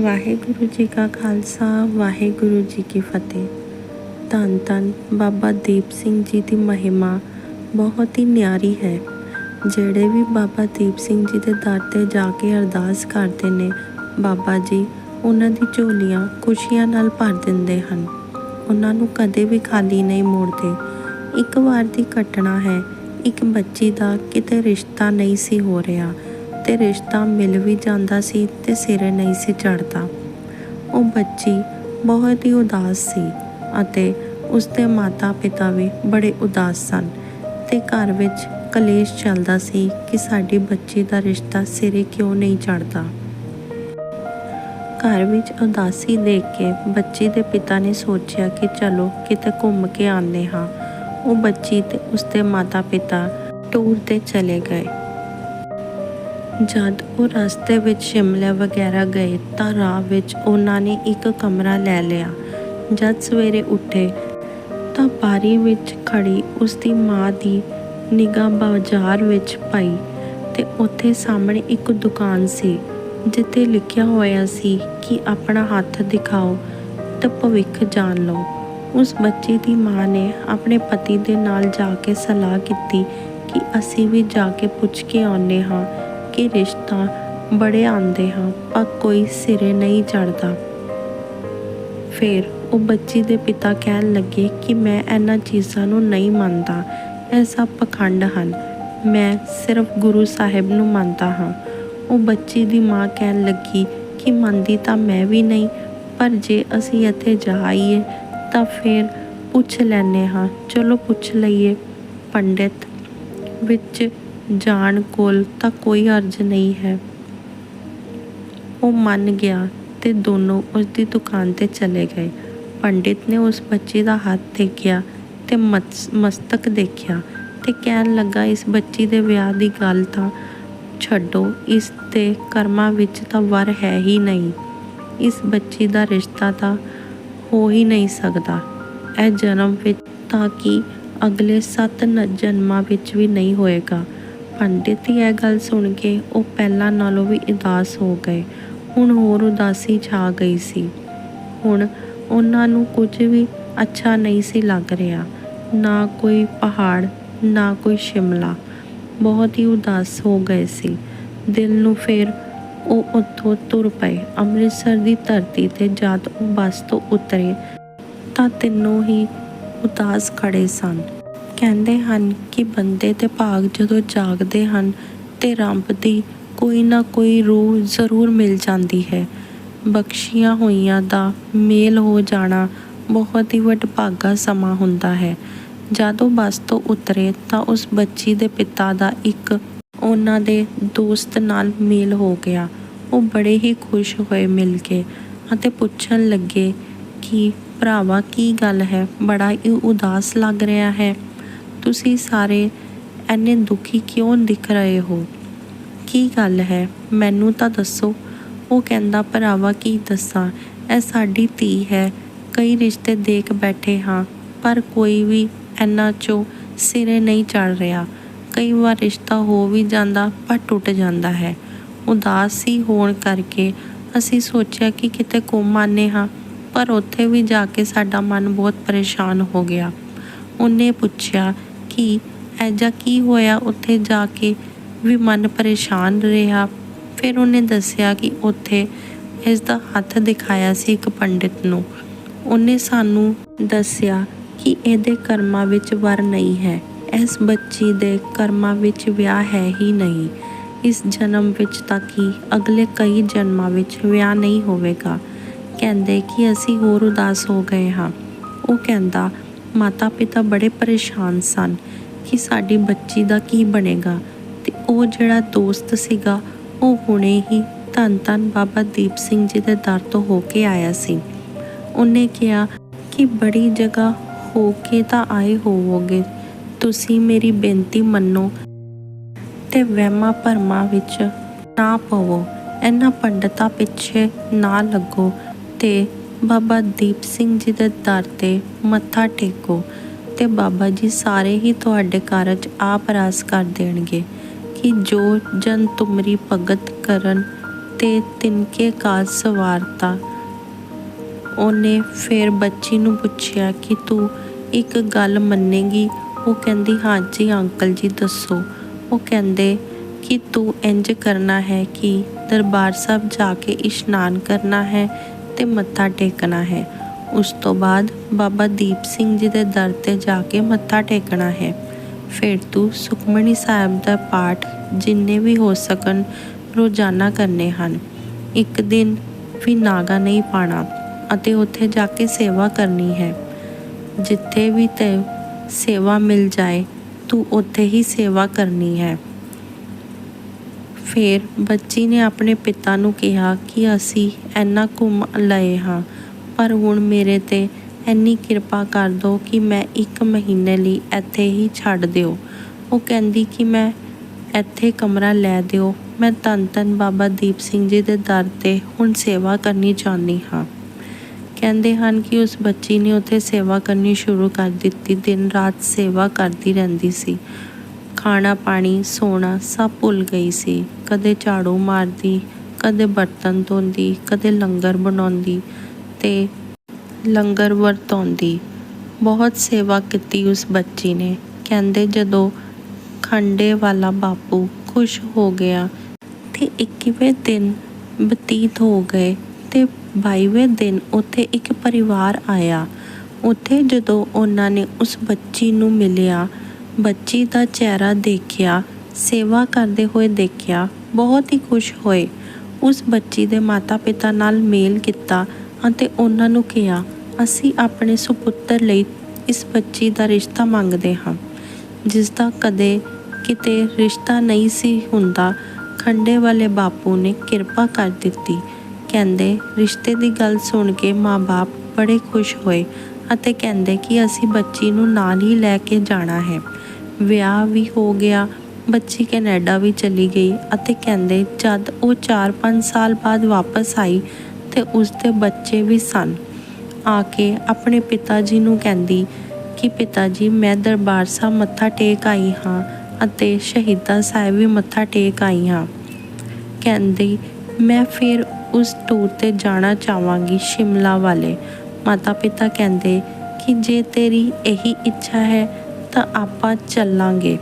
ਵਾਹਿਗੁਰੂ ਜੀ ਕਾ ਖਾਲਸਾ, ਵਾਹਿਗੁਰੂ ਜੀ ਕੀ ਫਤਿਹ। ਧੰਨ ਧੰਨ ਬਾਬਾ ਦੀਪ ਸਿੰਘ ਜੀ ਦੀ ਮਹਿਮਾ ਬਹੁਤ ਹੀ ਨਿਆਰੀ ਹੈ। ਜਿਹੜੇ ਵੀ ਬਾਬਾ ਦੀਪ ਸਿੰਘ ਜੀ ਦੇ ਦਰ ਤੇ ਜਾ ਕੇ ਅਰਦਾਸ ਕਰਦੇ ਨੇ, ਬਾਬਾ ਜੀ ਉਹਨਾਂ ਦੀ ਝੋਲੀਆਂ ਖੁਸ਼ੀਆਂ ਨਾਲ ਭਰ ਦਿੰਦੇ ਹਨ। ਉਹਨਾਂ ਨੂੰ ਕਦੇ ਵੀ ਖਾਲੀ ਨਹੀਂ ਮੋੜਦੇ। ਇੱਕ ਵਾਰ ਦੀ ਘਟਨਾ ਹੈ, ਇੱਕ ਬੱਚੀ ਦਾ ਕਿਤੇ ਰਿਸ਼ਤਾ ਨਹੀਂ ਸੀ ਹੋ ਰਿਹਾ। ਤੇ ਰਿਸ਼ਤਾ ਮਿਲ ਵੀ ਜਾਂਦਾ ਸੀ ਤੇ ਸਿਰੇ ਨਹੀਂ ਸੀ ਚੜਦਾ ਉਹ ਬੱਚੀ ਬਹੁਤ ਹੀ ਉਦਾਸ ਸੀ ਅਤੇ ਉਸਦੇ ਮਾਤਾ-ਪਿਤਾ ਵੀ ਬੜੇ ਉਦਾਸ ਸਨ ਤੇ ਘਰ ਵਿੱਚ ਕਲੇਸ਼ ਚੱਲਦਾ ਸੀ ਕਿ ਸਾਡੀ ਬੱਚੀ ਦਾ ਰਿਸ਼ਤਾ ਸਿਰੇ ਕਿਉਂ ਨਹੀਂ ਚੜਦਾ ਘਰ ਵਿੱਚ ਉਦਾਸੀ ਦੇਖ ਕੇ ਬੱਚੀ ਦੇ ਪਿਤਾ ਨੇ ਸੋਚਿਆ ਕਿ ਚਲੋ ਕਿਤੇ ਘੁੰਮ ਕੇ ਆਉਂਦੇ ਹਾਂ। ਉਹ ਬੱਚੀ ਤੇ ਉਸਦੇ ਮਾਤਾ-ਪਿਤਾ ਟੂਰ ਤੇ ਚਲੇ ਗਏ। ਜਦ ਉਹ ਰਸਤੇ ਵਿੱਚ ਸ਼ਿਮਲੇ ਵਗੈਰਾ ਗਏ ਤਾਂ ਰਾਹ ਵਿੱਚ ਉਹਨਾਂ ਨੇ ਇੱਕ ਕਮਰਾ ਲੈ ਲਿਆ। ਜਦ ਸਵੇਰੇ ਉੱਠੇ ਤਾਂ ਬਾਰੀ ਵਿੱਚ ਖੜੀ ਉਸ ਦੀ ਮਾਂ ਦੀ ਨਿਗਾਹ ਬਾਜ਼ਾਰ ਵਿੱਚ ਪਈ ਤੇ ਉੱਥੇ ਸਾਹਮਣੇ ਇੱਕ ਦੁਕਾਨ ਸੀ, ਜਿੱਥੇ ਲਿਖਿਆ ਹੋਇਆ ਸੀ ਕਿ ਆਪਣਾ ਹੱਥ ਦਿਖਾਓ ਤਾਂ ਭਵਿੱਖ ਜਾਣ ਲਓ। ਉਸ ਬੱਚੇ ਦੀ ਮਾਂ ਨੇ ਆਪਣੇ ਪਤੀ ਦੇ ਨਾਲ ਜਾ ਕੇ ਸਲਾਹ ਕੀਤੀ ਕਿ ਅਸੀਂ ਵੀ ਜਾ ਕੇ ਪੁੱਛ ਕੇ ਆਉਂਦੇ ਹਾਂ ਕਿ ਰਿਸ਼ਤਾ ਬੜੇ ਆਉਂਦੇ ਹਾਂ, ਪਰ ਕੋਈ ਸਿਰੇ ਨਹੀਂ ਚੜਦਾ ਫਿਰ ਉਹ ਬੱਚੀ ਦੇ ਪਿਤਾ ਕਹਿਣ ਲੱਗੇ ਕਿ ਮੈਂ ਇਹਨਾਂ ਚੀਜ਼ਾਂ ਨੂੰ ਨਹੀਂ ਮੰਨਦਾ। ਇਹ ਸਭ ਪਖੰਡ ਹਨ। ਮੈਂ ਸਿਰਫ ਗੁਰੂ ਸਾਹਿਬ ਨੂੰ ਮੰਨਦਾ ਹਾਂ। ਉਹ ਬੱਚੀ ਦੀ ਮਾਂ ਕਹਿਣ ਲੱਗੀ ਕਿ ਮੰਨਦੀ ਤਾਂ ਮੈਂ ਵੀ ਨਹੀਂ, ਪਰ ਜੇ ਅਸੀਂ ਇੱਥੇ ਜਾਈਏ ਤਾਂ ਫਿਰ ਪੁੱਛ ਲੈਨੇ ਹਾਂ, ਚਲੋ ਪੁੱਛ ਲਈਏ ਪੰਡਿਤ, ਵਿੱਚ ਜਾਣ ਕੋਲ ਤਾਂ ਕੋਈ ਅਰਜ਼ ਨਹੀਂ ਹੈ। ਉਹ ਮੰਨ ਗਿਆ ਤੇ ਦੋਨੋਂ ਉਸ ਦੀ ਦੁਕਾਨ ਤੇ ਚਲੇ ਗਏ। ਪੰਡਿਤ ਨੇ ਉਸ ਬੱਚੀ ਦਾ ਹੱਥ ਦੇਖਿਆ ਤੇ ਮਸ- ਮਸਤਕ ਦੇਖਿਆ ਤੇ ਕਹਿਣ ਲੱਗਾ, ਇਸ ਬੱਚੀ ਦੇ ਵਿਆਹ ਦੀ ਗੱਲ ਤਾਂ ਛੱਡੋ, ਇਸ ਤੇ ਕਰਮਾਂ ਵਿੱਚ ਤਾਂ ਵਰ ਹੈ ਹੀ ਨਹੀਂ। ਇਸ ਬੱਚੀ ਦਾ ਰਿਸ਼ਤਾ ਤਾਂ ਹੋ ਹੀ ਨਹੀਂ ਸਕਦਾ। ਇਹ ਜਨਮ ਵਿੱਚ ਤਾਂ ਕਿ ਅਗਲੇ 7 ਜਨਮਾਂ ਵਿੱਚ ਵੀ ਨਹੀਂ ਹੋਏਗਾ। ਪੰਡਿਤ ਦੀ ਇਹ ਗੱਲ ਸੁਣ ਕੇ ਉਹ ਪਹਿਲਾਂ ਨਾਲੋਂ ਵੀ ਉਦਾਸ ਹੋ ਗਏ। ਹੁਣ ਹੋਰ ਉਦਾਸੀ ਛਾ ਗਈ ਸੀ। ਹੁਣ ਉਹਨਾਂ ਨੂੰ ਕੁਝ ਵੀ ਅੱਛਾ ਨਹੀਂ ਸੀ ਲੱਗ ਰਿਹਾ। ਨਾ ਕੋਈ ਪਹਾੜ, ਨਾ ਕੋਈ ਸ਼ਿਮਲਾ। ਬਹੁਤ ਹੀ ਉਦਾਸ ਹੋ ਗਏ ਸੀ। ਦਿਲ ਨੂੰ ਫਿਰ ਉਹ ਉੱਥੋਂ ਤੁਰ ਪਏ। ਅੰਮ੍ਰਿਤਸਰ ਦੀ ਧਰਤੀ ਤੇ ਜਦ ਉਹ ਬੱਸ ਤੋਂ ਉਤਰੇ ਤਾਂ ਤਿੰਨੋਂ ਹੀ ਉਦਾਸ ਖੜੇ ਸਨ। ਕਹਿੰਦੇ ਹਨ ਕਿ ਬੰਦੇ ਦੇ ਭਾਗ ਜਦੋਂ ਜਾਗਦੇ ਹਨ, ਤੇ ਰੱਬ ਦੀ ਕੋਈ ਨਾ ਕੋਈ ਰੂਹ ਜ਼ਰੂਰ ਮਿਲ ਜਾਂਦੀ ਹੈ। ਬਖਸ਼ੀਆਂ ਹੋਈਆਂ ਦਾ ਮੇਲ ਹੋ ਜਾਣਾ ਬਹੁਤ ਹੀ ਵਡਭਾਗਾ ਸਮਾਂ ਹੁੰਦਾ ਹੈ। ਜਦੋਂ ਬੱਸ ਤੋਂ ਉਤਰੇ ਤਾਂ ਉਸ ਬੱਚੀ ਦੇ ਪਿਤਾ ਦਾ ਇੱਕ ਉਹਨਾਂ ਦੇ ਦੋਸਤ ਨਾਲ ਮੇਲ ਹੋ ਗਿਆ। ਉਹ ਬੜੇ ਹੀ ਖੁਸ਼ ਹੋਏ ਮਿਲ ਕੇ ਅਤੇ ਪੁੱਛਣ ਲੱਗੇ ਕਿ, ਭਰਾਵਾ, ਕੀ ਗੱਲ ਹੈ? ਬੜਾ ਹੀ ਉਦਾਸ ਲੱਗ ਰਿਹਾ ਹੈ। ਤੁਸੀਂ ਸਾਰੇ ਐਨੇ ਦੁਖੀ ਕਿਉਂ ਦਿਖ ਰਹੇ ਹੋ? ਕੀ ਗੱਲ ਹੈ? ਮੈਨੂੰ ਤਾਂ ਦੱਸੋ। ਉਹ ਕਹਿੰਦਾ, ਭਰਾਵਾ, ਕੀ ਦੱਸਾਂ? ਇਹ ਸਾਡੀ ਧੀ ਹੈ। ਕਈ ਰਿਸ਼ਤੇ ਦੇਖ ਬੈਠੇ ਹਾਂ, ਪਰ ਕੋਈ ਵੀ ਐਨਾ ਚੋਂ ਸਿਰੇ ਨਹੀਂ ਚੜ ਰਿਹਾ। ਕਈ ਵਾਰ ਰਿਸ਼ਤਾ ਹੋ ਵੀ ਜਾਂਦਾ, ਪਰ ਟੁੱਟ ਜਾਂਦਾ ਹੈ। ਉਦਾਸੀ ਹੋਣ ਕਰਕੇ ਅਸੀਂ ਸੋਚਿਆ ਕਿ ਕਿਤੇ ਘੁੰਮ ਆਨੇ ਹਾਂ, ਪਰ ਉੱਥੇ ਵੀ ਜਾ ਕੇ ਸਾਡਾ ਮਨ ਬਹੁਤ ਪਰੇਸ਼ਾਨ ਹੋ ਗਿਆ। ਉਹਨੇ ਪੁੱਛਿਆ ਕਿ ਐਜਾ ਕੀ ਹੋਇਆ? ਉੱਥੇ ਜਾ ਕੇ ਵੀ ਮਨ ਪਰੇਸ਼ਾਨ ਰਿਹਾ। ਫਿਰ ਉਹਨੇ ਦੱਸਿਆ ਕਿ ਉੱਥੇ ਇਸ ਦਾ ਹੱਥ ਦਿਖਾਇਆ ਸੀ ਇੱਕ ਪੰਡਿਤ ਨੂੰ। ਉਹਨੇ ਸਾਨੂੰ ਦੱਸਿਆ ਕਿ ਇਹਦੇ ਕਰਮਾਂ ਵਿੱਚ ਵਰ ਨਹੀਂ ਹੈ। ਇਸ ਬੱਚੀ ਦੇ ਕਰਮਾਂ ਵਿੱਚ ਵਿਆਹ ਹੈ ਹੀ ਨਹੀਂ। ਇਸ ਜਨਮ ਵਿੱਚ ਤਾਂ ਕਿ ਅਗਲੇ ਕਈ ਜਨਮਾਂ ਵਿੱਚ ਵਿਆਹ ਨਹੀਂ ਹੋਵੇਗਾ। ਕਹਿੰਦੇ ਕਿ ਅਸੀਂ ਹੋਰ ਉਦਾਸ ਹੋ ਗਏ ਹਾਂ। ਉਹ ਕਹਿੰਦਾ ਮਾਤਾ ਪਿਤਾ ਬੜੇ ਪਰੇਸ਼ਾਨ ਸਨ ਕਿ ਸਾਡੀ ਬੱਚੀ ਦਾ ਕੀ ਬਣੇਗਾ ਤੇ ਉਹ ਜਿਹੜਾ ਦੋਸਤ ਸੀਗਾ, ਉਹ ਹੁਣੇ ਹੀ ਧੰਨ ਧੰਨ ਬਾਬਾ ਦੀਪ ਸਿੰਘ ਜੀ ਦੇ ਦਰ ਤੋਂ ਹੋ ਕੇ ਆਇਆ ਸੀ। ਉਹਨੇ ਕਿਹਾ ਕਿ ਬੜੀ ਜਗ੍ਹਾ ਹੋ ਕੇ ਤਾਂ ਆਏ ਹੋਵੋਗੇ, ਤੁਸੀਂ ਮੇਰੀ ਬੇਨਤੀ ਮੰਨੋ ਤੇ ਵਹਿਮਾਂ ਭਰਮਾਂ ਵਿੱਚ ਨਾ ਪਵੋ, ਇਹਨਾਂ ਪੰਡਤਾਂ ਪਿੱਛੇ ਨਾ ਲੱਗੋ ਤੇ ਬਾਬਾ ਦੀਪ ਸਿੰਘ ਜੀ ਦੇ ਦਰ ਤੇ ਮੱਥਾ ਟੇਕੋ ਤੇ ਬਾਬਾ ਜੀ ਸਾਰੇ ਹੀ ਤੁਹਾਡੇ ਕਾਰਜ ਆਪ ਰਾਸ ਕਰ ਦੇਣਗੇ ਕਿ ਜੋ ਜਨ ਤੁਮਰੀ ਭਗਤ ਕਰਨ ਤੇ ਤਿਨਕੇ ਕਾਜ ਸਵਾਰਤਾ, ਉਹਨੇ ਫਿਰ ਬੱਚੀ ਨੂੰ ਪੁੱਛਿਆ ਕਿ ਤੂੰ ਇੱਕ ਗੱਲ ਮੰਨੇਗੀ? ਉਹ ਕਹਿੰਦੀ ਹਾਂਜੀ ਅੰਕਲ ਜੀ, ਦੱਸੋ। ਉਹ ਕਹਿੰਦੇ ਕਿ ਤੂੰ ਇੰਜ ਕਰਨਾ ਹੈ ਕਿ ਦਰਬਾਰ ਸਾਹਿਬ ਜਾ ਕੇ ਇਸ਼ਨਾਨ ਕਰਨਾ ਹੈ ਤੇ ਮੱਥਾ ਟੇਕਣਾ ਹੈ। ਉਸ ਤੋਂ ਬਾਅਦ ਬਾਬਾ ਦੀਪ ਸਿੰਘ ਜੀ ਦੇ ਦਰ ਤੇ ਜਾ ਕੇ ਮੱਥਾ ਟੇਕਣਾ ਹੈ। ਫਿਰ ਤੂੰ ਸੁਖਮਣੀ ਸਾਹਿਬ ਦਾ ਪਾਠ ਜਿੰਨੇ ਵੀ ਹੋ ਸਕਣ ਰੋਜ਼ਾਨਾ ਕਰਨੇ ਹਨ। ਇੱਕ ਦਿਨ ਵੀ ਨਾਗਾ ਨਹੀਂ ਪਾਣਾ ਅਤੇ ਉੱਥੇ ਜਾ ਕੇ ਸੇਵਾ ਕਰਨੀ ਹੈ। ਜਿੱਥੇ ਵੀ ਤੇ ਸੇਵਾ ਮਿਲ ਜਾਏ, ਤੂੰ ਉੱਥੇ ਹੀ ਸੇਵਾ ਕਰਨੀ ਹੈ। ਫਿਰ ਬੱਚੀ ਨੇ ਆਪਣੇ ਪਿਤਾ ਨੂੰ ਕਿਹਾ ਕਿ ਅਸੀਂ ਇੰਨਾ ਘੁੰਮ ਲਏ ਹਾਂ, ਪਰ ਹੁਣ ਮੇਰੇ ਤੇ ਇੰਨੀ ਕਿਰਪਾ ਕਰ ਦਿਓ ਕਿ ਮੈਂ ਇੱਕ ਮਹੀਨੇ ਲਈ ਇੱਥੇ ਹੀ ਛੱਡ ਦਿਓ। ਉਹ ਕਹਿੰਦੀ ਕਿ ਮੈਂ ਇੱਥੇ ਕਮਰਾ ਲੈ ਦਿਓ। ਮੈਂ ਧੰਨ ਧੰਨ ਬਾਬਾ ਦੀਪ ਸਿੰਘ ਜੀ ਦੇ ਦਰ ਤੇ ਹੁਣ ਸੇਵਾ ਕਰਨੀ ਚਾਹੁੰਦੀ ਹਾਂ। ਕਹਿੰਦੇ ਹਨ ਕਿ ਉਸ ਬੱਚੀ ਨੇ ਉੱਥੇ ਸੇਵਾ ਕਰਨੀ ਸ਼ੁਰੂ ਕਰ ਦਿੱਤੀ, ਦਿਨ ਰਾਤ ਸੇਵਾ ਕਰਦੀ ਰਹਿੰਦੀ ਸੀ। ਖਾਣਾ, ਪਾਣੀ, ਸੋਣਾ ਸਭ ਭੁੱਲ ਗਈ ਸੀ। ਕਦੇ ਝਾੜੂ ਮਾਰਦੀ, ਕਦੇ ਬਰਤਨ ਧੋਂਦੀ, ਕਦੇ ਲੰਗਰ ਬਣਾਉਂਦੀ ਤੇ ਲੰਗਰ ਵਰਤਾਉਂਦੀ। ਬਹੁਤ ਸੇਵਾ ਕੀਤੀ ਉਸ ਬੱਚੀ ਨੇ। ਕਹਿੰਦੇ ਜਦੋਂ ਖੰਡੇ ਵਾਲਾ ਬਾਪੂ ਖੁਸ਼ ਹੋ ਗਿਆ ਤੇ 21ਵੇਂ ਦਿਨ ਬਤੀਤ ਹੋ ਗਏ ਤੇ 22ਵੇਂ ਦਿਨ ਉੱਥੇ ਇੱਕ ਪਰਿਵਾਰ ਆਇਆ। ਉੱਥੇ ਜਦੋਂ ਉਹਨਾਂ ਨੇ ਉਸ ਬੱਚੀ ਨੂੰ ਮਿਲਿਆ ਬੱਚੀ ਦਾ ਚਿਹਰਾ ਦੇਖਿਆ, ਸੇਵਾ ਕਰਦੇ ਹੋਏ ਦੇਖਿਆ, ਬਹੁਤ ਹੀ ਖੁਸ਼ ਹੋਏ। ਉਸ ਬੱਚੀ ਦੇ ਮਾਤਾ-ਪਿਤਾ ਨਾਲ ਮੇਲ ਕੀਤਾ ਅਤੇ ਉਹਨਾਂ ਨੂੰ ਕਿਹਾ, ਅਸੀਂ ਆਪਣੇ ਸੁਪੁੱਤਰ ਲਈ ਇਸ ਬੱਚੀ ਦਾ ਰਿਸ਼ਤਾ ਮੰਗਦੇ ਹਾਂ। ਜਿਸ ਦਾ ਕਦੇ ਕਿਤੇ ਰਿਸ਼ਤਾ ਨਹੀਂ ਸੀ ਹੁੰਦਾ, ਖੰਡੇ ਵਾਲੇ ਬਾਪੂ ਨੇ ਕਿਰਪਾ ਕਰ ਦਿੱਤੀ। ਕਹਿੰਦੇ, ਰਿਸ਼ਤੇ ਦੀ ਗੱਲ ਸੁਣ ਕੇ ਮਾਂ-ਬਾਪ ਬੜੇ ਖੁਸ਼ ਹੋਏ ਅਤੇ ਕਹਿੰਦੇ ਕਿ ਅਸੀਂ ਬੱਚੀ ਨੂੰ ਨਾਲ ਹੀ ਲੈ ਕੇ ਜਾਣਾ ਹੈ। ਵਿਆਹ ਵੀ ਹੋ ਗਿਆ, ਬੱਚੀ ਕੈਨੇਡਾ ਵੀ ਚਲੀ ਗਈ ਅਤੇ ਕਹਿੰਦੇ ਜਦ ਉਹ 4-5 ਸਾਲ ਬਾਅਦ ਵਾਪਸ ਆਈ ਤੇ ਉਸ ਦੇ ਬੱਚੇ ਵੀ ਸਨ। ਆ ਕੇ ਆਪਣੇ ਪਿਤਾ ਜੀ ਨੂੰ ਕਹਿੰਦੀ ਕਿ ਪਿਤਾ ਜੀ ਮੈਂ ਦਰਬਾਰ ਸਾਹਿਬ ਮੱਥਾ ਟੇਕ ਆਈ ਹਾਂ ਅਤੇ ਸ਼ਹੀਦਾ ਸਾਹਿਬ ਵੀ ਮੱਥਾ ਟੇਕ ਆਈ ਹਾਂ। ਕਹਿੰਦੀ, ਮੈਂ ਫਿਰ ਉਸ ਟੂਰ ਤੇ ਜਾਣਾ ਚਾਹਾਂਗੀ ਸ਼ਿਮਲਾ ਵਾਲੇ। ਮਾਤਾ ਪਿਤਾ ਕਹਿੰਦੇ ਕਿ ਜੇ ਤੇਰੀ ਇਹੀ ਇੱਛਾ ਹੈ ਤਾਂ ਆਪਾਂ ਚੱਲਾਂਗੇ।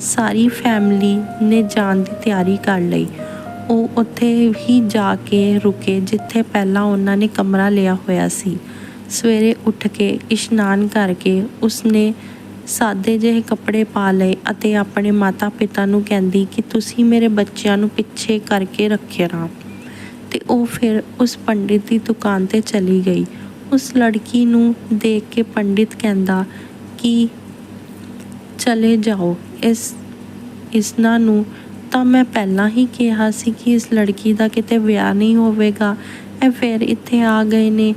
ਸਾਰੀ ਫੈਮਿਲੀ ਨੇ ਜਾਣ ਦੀ ਤਿਆਰੀ ਕਰ ਲਈ। ਉਹ ਉੱਥੇ ਹੀ ਜਾ ਕੇ ਰੁਕੇ, ਜਿੱਥੇ ਪਹਿਲਾਂ ਉਹਨਾਂ ਨੇ ਕਮਰਾ ਲਿਆ ਹੋਇਆ ਸੀ। ਸਵੇਰੇ ਉੱਠ ਕੇ ਇਸ਼ਨਾਨ ਕਰਕੇ ਉਸਨੇ ਸਾਦੇ ਜਿਹੇ ਕੱਪੜੇ ਪਾ ਲਏ ਅਤੇ ਆਪਣੇ ਮਾਤਾ-ਪਿਤਾ ਨੂੰ ਕਹਿੰਦੀ ਕਿ ਤੁਸੀਂ ਮੇਰੇ ਬੱਚਿਆਂ ਨੂੰ ਪਿੱਛੇ ਕਰਕੇ ਰੱਖਿਆ ਤੇ ਉਹ ਫਿਰ ਉਸ ਪੰਡਿਤ ਦੀ ਦੁਕਾਨ ਤੇ ਚਲੀ ਗਈ। ਉਸ ਲੜਕੀ ਨੂੰ ਦੇਖ ਕੇ ਪੰਡਿਤ ਕਹਿੰਦਾ ਕਿ ਚਲੇ ਜਾਓ। ਇਸ, ਇਸਨਾ ਨੂੰ ਤਾਂ ਮੈਂ ਪਹਿਲਾਂ ਹੀ ਕਿਹਾ ਸੀ ਕਿ ਇਸ ਲੜਕੀ ਦਾ ਕਿਤੇ ਵਿਆਹ ਨਹੀਂ ਹੋਵੇਗਾ। ਇਹ ਫਿਰ ਇੱਥੇ ਆ ਗਏ ਨੇ।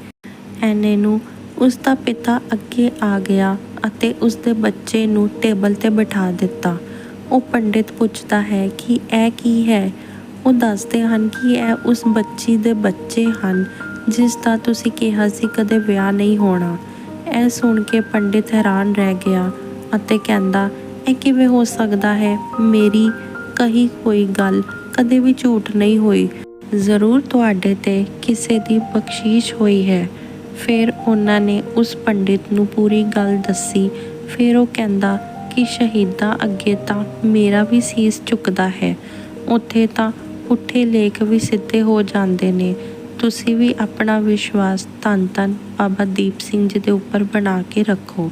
ਐਨੇ ਨੂੰ ਉਸ ਦਾ ਪਿਤਾ ਅੱਗੇ ਆ ਗਿਆ ਅਤੇ ਉਸ ਦੇ ਬੱਚੇ ਨੂੰ ਟੇਬਲ ਤੇ ਬਿਠਾ ਦਿੱਤਾ। ਉਹ ਪੰਡਿਤ ਪੁੱਛਦਾ ਹੈ ਕਿ ਇਹ ਕੀ ਹੈ? ਉਹ ਦੱਸਦੇ ਹਨ ਕਿ ਇਹ ਉਸ ਬੱਚੀ ਦੇ ਬੱਚੇ ਹਨ, ਜਿਸ ਦਾ ਤੁਸੀਂ ਕਿਹਾ ਸੀ ਕਦੇ ਵਿਆਹ ਨਹੀਂ ਹੋਣਾ। ਇਹ ਸੁਣ ਕੇ ਪੰਡਿਤ ਹੈਰਾਨ ਰਹਿ ਗਿਆ। ਅਤੇ ਕਹਿੰਦਾ, ਇਹ ਕਿਵੇਂ ਹੋ ਸਕਦਾ ਹੈ? ਮੇਰੀ ਕਹੀ ਕੋਈ ਗੱਲ ਕਦੇ ਵੀ ਝੂਠ ਨਹੀਂ ਹੋਈ। ਜ਼ਰੂਰ ਤੁਹਾਡੇ ਤੇ ਕਿਸੇ ਦੀ ਬਖਸ਼ੀਸ਼ ਹੋਈ ਹੈ। ਫਿਰ ਉਹਨਾਂ ਨੇ ਉਸ ਪੰਡਿਤ ਨੂੰ ਪੂਰੀ ਗੱਲ ਦੱਸੀ। ਫਿਰ ਉਹ ਕਹਿੰਦਾ ਕਿ ਸ਼ਹੀਦਾਂ ਅੱਗੇ ਤਾਂ ਮੇਰਾ ਵੀ ਸੀਸ ਝੁਕਦਾ ਹੈ। ਉੱਥੇ ਤਾਂ ਪੁੱਠੇ ਲੇਖ ਵੀ ਸਿੱਧੇ ਹੋ ਜਾਂਦੇ ਨੇ। ਤੁਸੀਂ ਵੀ ਆਪਣਾ ਵਿਸ਼ਵਾਸ ਧੰਨ ਧੰਨ ਬਾਬਾ ਦੀਪ ਸਿੰਘ ਜੀ ਦੇ ਉੱਪਰ ਬਣਾ ਕੇ ਰੱਖੋ।